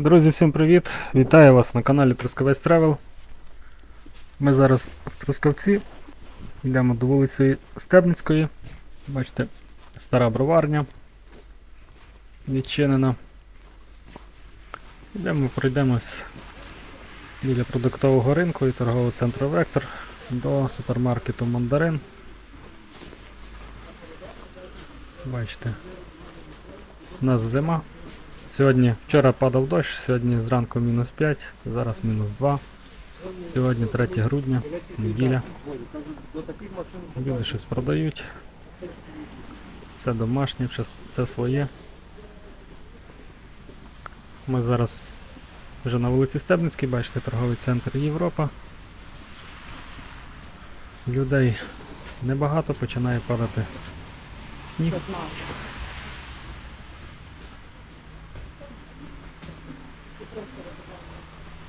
Друзі, всім привіт! Вітаю вас на каналі Трускавець Travel. Ми зараз в Трускавці. Йдемо до вулиці Стебницької. Бачите, стара броварня відчинена. Йдемо, пройдемось біля продуктового ринку і торгового центру Вектор до супермаркету Мандарин. Бачите, у нас зима. Сьогодні вчора падав дощ, сьогодні зранку мінус 5, зараз мінус 2. Сьогодні 3 грудня, неділя. Люди щось продають. Все домашнє, все, своє. Ми зараз вже на вулиці Стебницькій, бачите, торговий центр Європа. Людей небагато, починає падати сніг.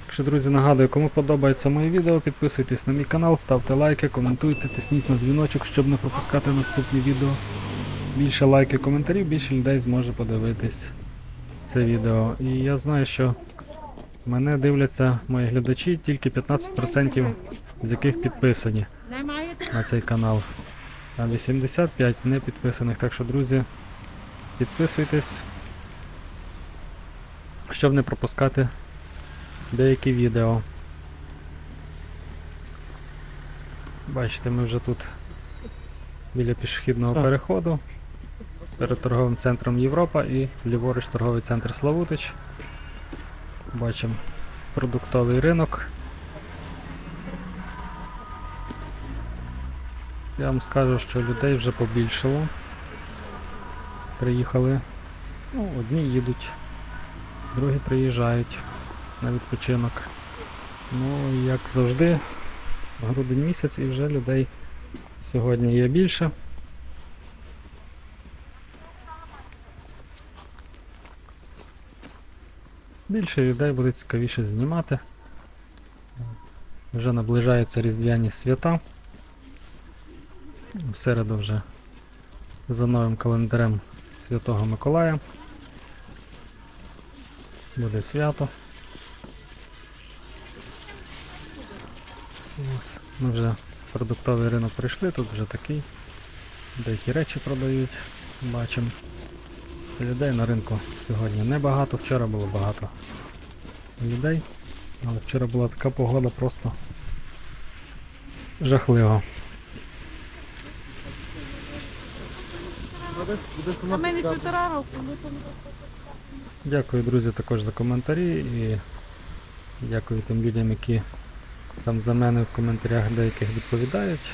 Так що, друзі, нагадую, кому подобається моє відео, підписуйтесь на мій канал, ставте лайки, коментуйте, тисніть на дзвіночок, щоб не пропускати наступні відео. Більше лайків, коментарів, більше людей зможе подивитись це відео. І я знаю, що мене дивляться мої глядачі, тільки 15% з яких підписані на цей канал. А 85 не підписаних. Так що, друзі, підписуйтесь, щоб не пропускати деякі відео. Бачите, ми вже тут біля пішохідного Так. переходу перед торговим центром Європа і ліворуч торговий центр Славутич. Бачимо продуктовий ринок. Я вам скажу, що людей вже побільшало. Приїхали. Ну, одні їдуть, другі приїжджають на відпочинок. Ну, як завжди, грудень місяць і вже людей сьогодні є більше. Більше людей буде цікавіше знімати. Вже наближаються різдвяні свята. В середу вже за новим календарем Святого Миколая. Буде свято. Ось. Ми вже продуктовий ринок прийшли, тут вже такий. Деякі речі продають, бачимо. Людей на ринку сьогодні небагато, вчора було багато людей. Але вчора була така погода просто жахлива. А мене півтора року. Дякую, друзі, також за коментарі і дякую тим людям, які там за мене в коментарях деяких відповідають,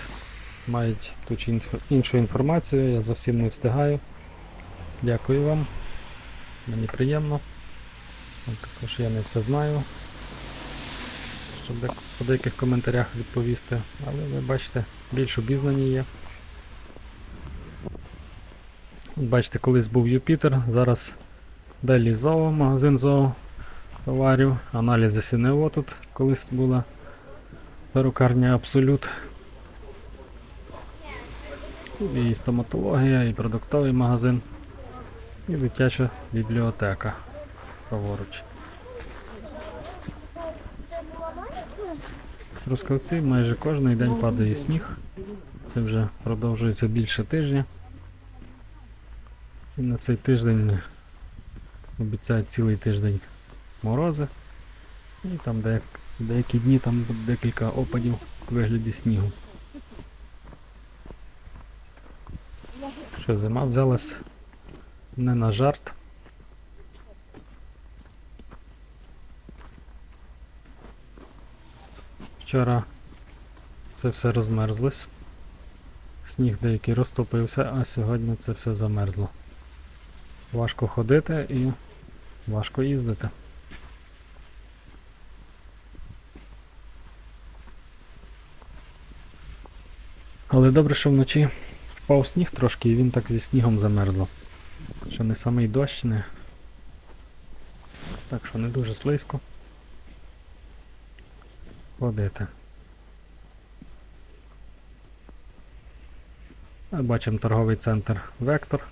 мають ту чи іншу інформацію, я за всім не встигаю. Дякую вам. Мені приємно. Також я не все знаю, щоб по деяких коментарях відповісти, але ви бачите, більш обізнані є. Бачите, колись був Юпітер, зараз Белі Зоо, магазин зоо товарів, аналізи СНО тут колись була перукарня Абсолют. І стоматологія, і продуктовий магазин, і дитяча бібліотека праворуч. Трускавці майже кожен день падає сніг. Це вже продовжується більше тижня. І на цей тиждень обіцяють цілий тиждень морози. І там деяк, деякі дні там декілька опадів у вигляді снігу. Що зима взялась не на жарт. Вчора це все розмерзлось. Сніг деякий розтопився, а сьогодні це все замерзло. Важко ходити і важко їздити. Але добре, що вночі впав сніг трошки і він так зі снігом замерзло. Що не самий дощ, не. Так що не дуже слизько. Ходити. Бачимо торговий центр Вектор.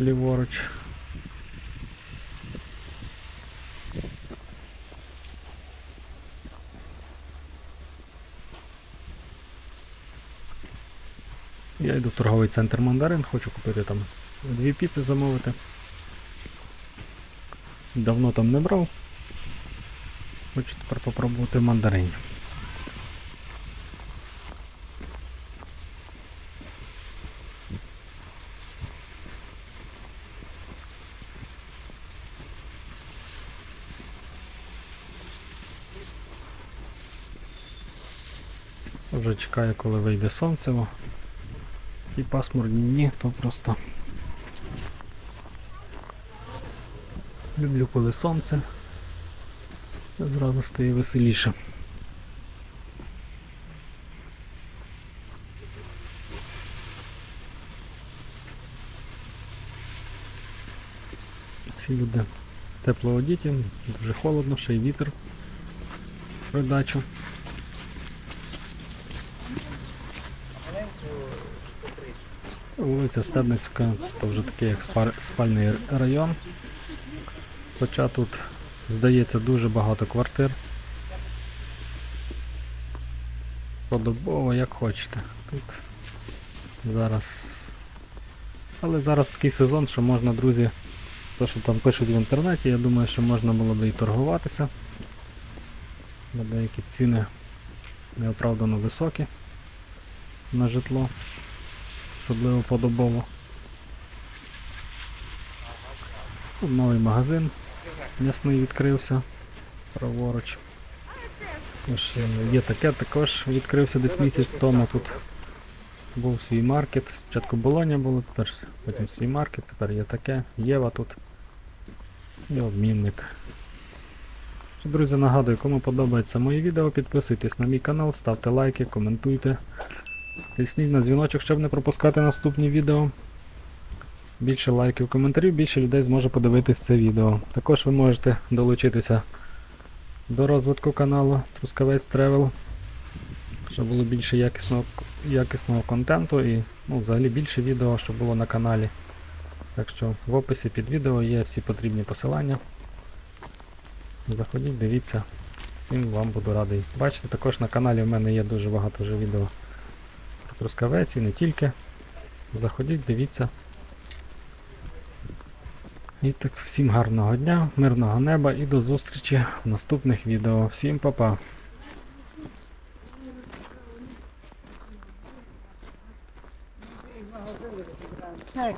Ліворуч. Я йду в торговий центр Мандарин, хочу купити там дві піци замовити. Давно там не брав. Хочу тепер попробувати в мандарині. Вже чекаю, коли вийде сонце. Ті пасмурні дні, то просто люблю, коли сонце. Зразу стає веселіше. Всі люди тепло одіті, дуже холодно, ще й вітер придачу. Вулиця Стебницька, то вже такий як спальний район. Хоча тут, здається, дуже багато квартир. Подобово, як хочете. Тут зараз. Але зараз такий сезон, що можна, друзі, то, що там пишуть в інтернеті, я думаю, що можна було би і торгуватися. Бо деякі ціни неоправдано високі на житло особливо подобово. Тут новий магазин м'ясний відкрився праворуч. Е, є таке, також відкрився десь місяць тому. Тут був свій маркет. Спочатку Болоня було, тепер потім свій маркет, тепер є таке, Єва тут. І обмінник. Друзі, нагадую, кому подобається моє відео, підписуйтесь на мій канал, ставте лайки, коментуйте. Тисніть на дзвіночок, щоб не пропускати наступні відео. Більше лайків, коментарів, більше людей зможе подивитись це відео. Також ви можете долучитися до розвитку каналу Трускавець Travel, щоб було більше якісного, якісного контенту і ну, взагалі більше відео, щоб було на каналі. Так що в описі під відео є всі потрібні посилання. Заходіть, дивіться. Всім вам буду радий. Бачите, також на каналі в мене є дуже багато вже відео Трускавець і не тільки. Заходіть, дивіться. І так, всім гарного дня, мирного неба і до зустрічі в наступних відео. Всім па-па! Це